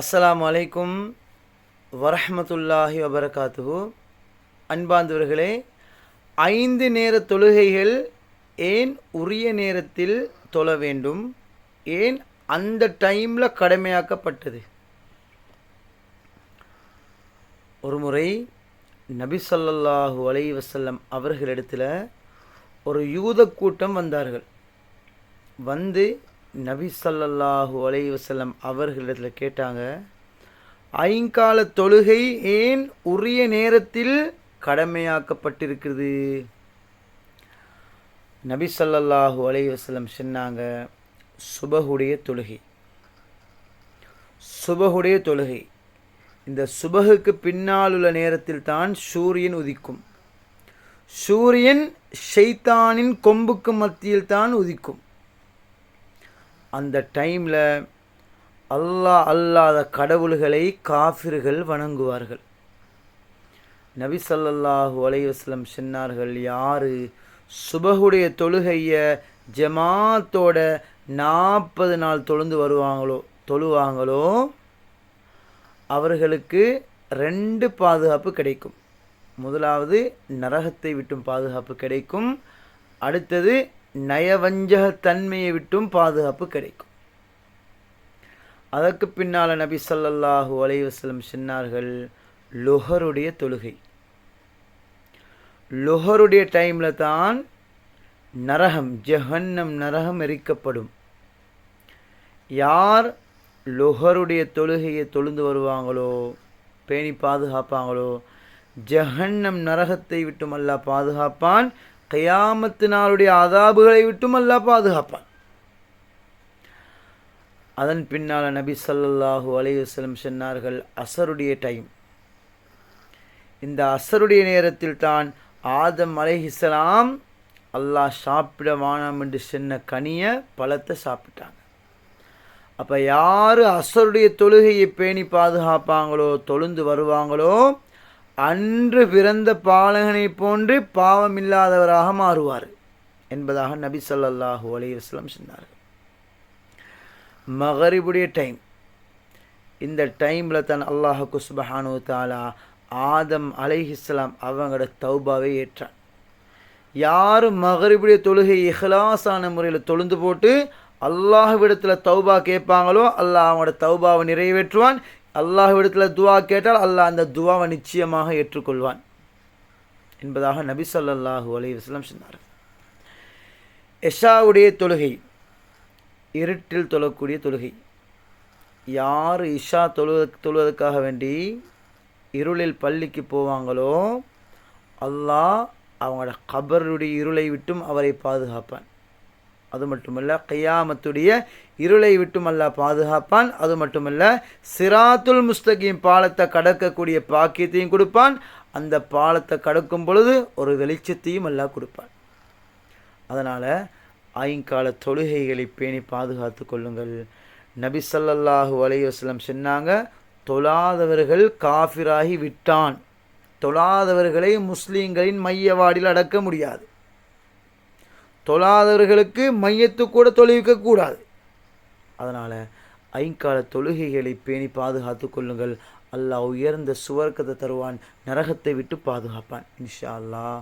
அஸ்லாம் வலைக்கும் வரஹ்மத்துல்லாஹி வபரகாத்துஹு. அன்பாந்தவர்களே ஐந்து நேர தொழுகைகள் ஏன் உரிய நேரத்தில் தொழ வேண்டும்? ஏன் அந்த டைமில் கடமையாக்கப்பட்டது? ஒரு முறை நபி ஸல்லல்லாஹு அலைஹி வஸல்லம் அவர்களிடத்தில் ஒரு யூத கூட்டம் வந்தார்கள். வந்து நபி சல்லல்லாஹு அலைவசல்லம் அவர்களிடத்தில் கேட்டாங்க ஐங்கால தொழுகை ஏன் உரிய நேரத்தில் கடமையாக்கப்பட்டிருக்கிறது? நபி சல்லல்லாஹு அலைவசல்லம் சொன்னாங்க சுபகுடைய தொழுகை. சுபகுடைய தொழுகை இந்த சுபகுக்கு பின்னால் உள்ள நேரத்தில் தான் சூரியன் உதிக்கும். சூரியன் ஷைத்தானின் கொம்புக்கு மத்தியில் தான் உதிக்கும். அந்த டைமில் அல்லாஹ் அல்லாத கடவுள்களை காஃபிர்கள் வணங்குவார்கள். நபி ஸல்லல்லாஹு அலைஹி சொன்னார்கள் யார் சுபகுடைய தொழுகையை ஜமாத்தோட நாற்பது நாள் தொழுந்து வருவாங்களோ தொழுவாங்களோ அவர்களுக்கு ரெண்டு பாதுகாப்பு கிடைக்கும். முதலாவது நரகத்தை விட்டும் பாதுகாப்பு கிடைக்கும். அடுத்தது நயவஞ்சக தன்மையை விட்டும் பாதுகாப்பு கிடைக்கும். அதற்கு பின்னால் நபி ஸல்லல்லாஹு அலைவசலம் சின்னார்கள் சொன்னார்கள் லுஹருடைய தொழுகை. லுஹருடைய டைமில் தான் நரகம் ஜஹன்னம் நரகம் எரிக்கப்படும். யார் லுஹருடைய தொழுகையை தொழுந்து வருவாங்களோ பேணி பாதுகாப்பாங்களோ ஜஹன்னம் நரகத்தை விட்டும் அல்லாஹ் பாதுகாப்பான் கயாமத்து நாளுடைய அதாபுகளை விட்டும் அல்லாஹ் பாதுகாப்பான். அதன் பின்னால் நபி ஸல்லல்லாஹு அலைஹி சென்னார்கள் சொன்னார்கள் அசருடைய டைம் இந்த அசருடைய நேரத்தில் தான் ஆதம் அலைஹிஸ்லாம் அல்லாஹ் சாப்பிட வானாம் என்று சொன்ன கனியை பழத்தை சாப்பிட்டாங்க. அப்போ யார் அசருடைய தொழுகையை பேணி பாதுகாப்பாங்களோ தொழுந்து வருவாங்களோ அன்று பிறந்த பாலகனை போன்று பாவமில்லாதவராக மாறுவார் என்பதாக நபி சொல்லாஹூ அலைஹி சொன்னார்கள். மகரிபுடைய டைம். இந்த டைமில் தான் அல்லாஹுக்கு சுபஹானு தாலா ஆதம் அலைஹிஸ்லாம் அவங்களோட தௌபாவை ஏற்றான். யார் மகரிபுடைய தொழுகை இஹ்லாஸான முறையில் தொழுந்து போட்டு அல்லாஹ்விடத்தில் தௌபா கேட்பாங்களோ அல்லாஹ் அவங்களோட தௌபாவை நிறைவேற்றுவான். அல்லாஹ்விடத்தில் துவா கேட்டால் அல்லாஹ் அந்த துவாவை நிச்சயமாக ஏற்றுக்கொள்வான். என்பதாக நபி ஸல்லல்லாஹு அலைஹி வஸல்லம் சொன்னார் எஷாவுடைய தொழுகை இருட்டில் தொழக்கூடிய தொழுகை. யார் இஷா தொழு தொழுவதற்காக வேண்டி இருளில் பள்ளிக்கு போவாங்களோ அல்லாஹ் அவங்களோட கபருடைய இருளை விட்டும் அவரை பாதுகாப்பான். அது மட்டுமல்ல கையாமத்துடைய இருளை விட்டும் பாதுகாப்பான். அது மட்டுமல்ல சிராத்துல் முஸ்தகீம் பாலத்தை கடக்கக்கூடிய பாக்கியத்தையும் கொடுப்பான். அந்த பாலத்தை கடக்கும் பொழுது ஒரு வெளிச்சத்தையும் அல்லா கொடுப்பான். அதனால் ஆயங்கால தொழுகைகளை பேணி பாதுகாத்து கொள்ளுங்கள். நபி சல்லல்லாஹு அலைஹி சொன்னாங்க தொழாதவர்கள் காஃபிராகி விட்டான். தொழாதவர்களை முஸ்லீம்களின் மையவாடியில் அடக்க முடியாது. தொழாதவர்களுக்கு மையத்து கூட தொழுவிக்கக்கூடாது அதனால் ஐங்கால தொழுகைகளை பேணி பாதுகாத்து கொள்ளுங்கள். அல்லாஹ் உயர்ந்த சுவர்க்கத்தை தருவான் நரகத்தை விட்டு பாதுகாப்பான். இன்ஷா அல்லாஹ்.